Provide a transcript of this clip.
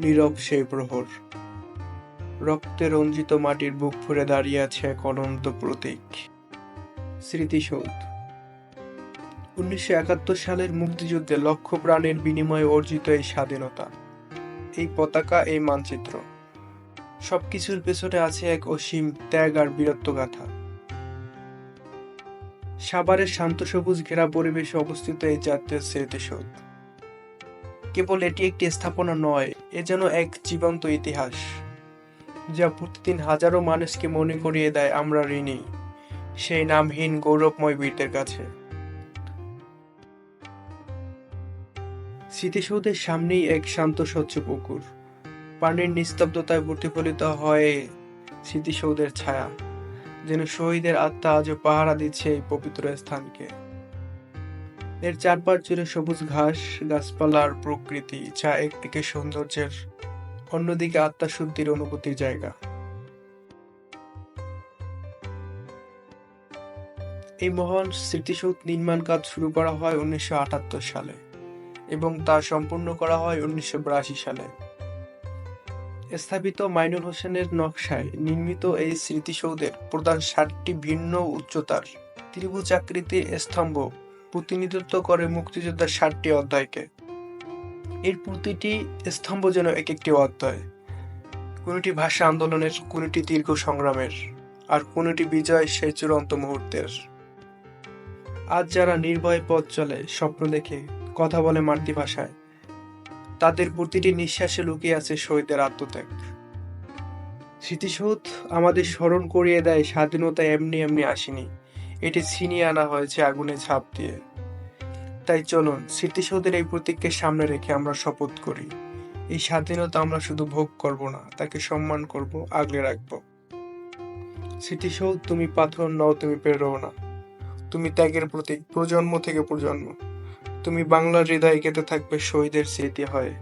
নীরব সেই প্রহর। রক্তে রঞ্জিত মাটির বুক ফুরে দাঁড়িয়ে আছে এক অনন্ত প্রতীক। স্মৃতিসৌধ। উনিশশো একাত্তর সালের মুক্তিযুদ্ধে লক্ষ প্রাণের বিনিময়ে অর্জিত এই স্বাধীনতা, এই পতাকা, এই মানচিত্র। সবকিছুর পেছনে আছে এক অসীম ত্যাগ আর বীরত্ব গাথা। সাভারের শান্ত সবুজ ঘেরা পরিবেশে অবস্থিত এই জাতীয় স্মৃতিসৌধ। কেবল এটি একটি স্থাপনা নয়, এ যেন এক জীবন্ত ইতিহাস, যা প্রতিদিন হাজারো মানুষকে মনে করিয়ে দেয় আমরা ঋণী, সেই নামহীন গৌরবময় বীরদের কাছে। স্মৃতিসৌধের সামনেই এক শান্ত, স্বচ্ছ পুকুর। পানির নিস্তব্ধতায় প্রতিফলিত হয় স্মৃতিসৌধের ছায়া, যেন শহীদের আত্মা আজও পাহারা দিচ্ছে এই পবিত্র স্থানকে। এর চারপাশ জুড়ে সবুজ ঘাস, গাছপালার প্রকৃতি, যা একদিকে সৌন্দর্যের, অন্যদিকে আত্মাশুদ্ধির অনুভূতির জায়গা। এই মহান স্মৃতিসৌধ নির্মাণ কাজ শুরু করা হয় উনিশশো আটাত্তর সালে এবং তা সম্পূর্ণ করা হয় উনিশশো বিরাশি সালে। স্থাপিত মাইনুল হোসেনের নকশায় নির্মিত এই স্মৃতিসৌধের প্রধান সাতটি ভিন্ন উচ্চতার ত্রিভুজ আকৃতির স্তম্ভ প্রতিনিধিত্ব করে মুক্তিযোদ্ধার ষাটটি অধ্যায়কে। এর প্রতিটি স্তম্ভ যেন এক একটি অধ্যায়। কোনটি ভাষা আন্দোলনের, কোনটি দীর্ঘ সংগ্রামের, আর কোনটি বিজয় সেই চূড়ান্ত মুহূর্তের। আজ যারা নির্ভয় পথ চলে, স্বপ্ন দেখে, কথা বলে মাতৃভাষায়, তাদের প্রতিটি নিঃশ্বাসে লুকিয়ে আছে শহীদের আত্মত্যাগ। স্মৃতিসৌধ আমাদের স্মরণ করিয়ে দেয় স্বাধীনতা এমনি এমনি আসেনি। এটি ছিনিয়ে আনা হয়েছে আগুনে ঝাঁপ দিয়ে। তাই চলুন, স্মৃতিসৌধের এই প্রতীককে সামনে রেখে আমরা শপথ করি। এই স্বাধীনতা আমরা শুধু ভোগ করব না, তাকে সম্মান করব, আগলে রাখব। স্মৃতিসৌধ, তুমি পাথর নও, তুমি প্রেরণা। তুমি ত্যাগের প্রতীক, প্রজন্ম থেকে প্রজন্ম। তুমি বাংলার হৃদয়ে গেঁথে থাকবে শহীদের স্মৃতি হয়।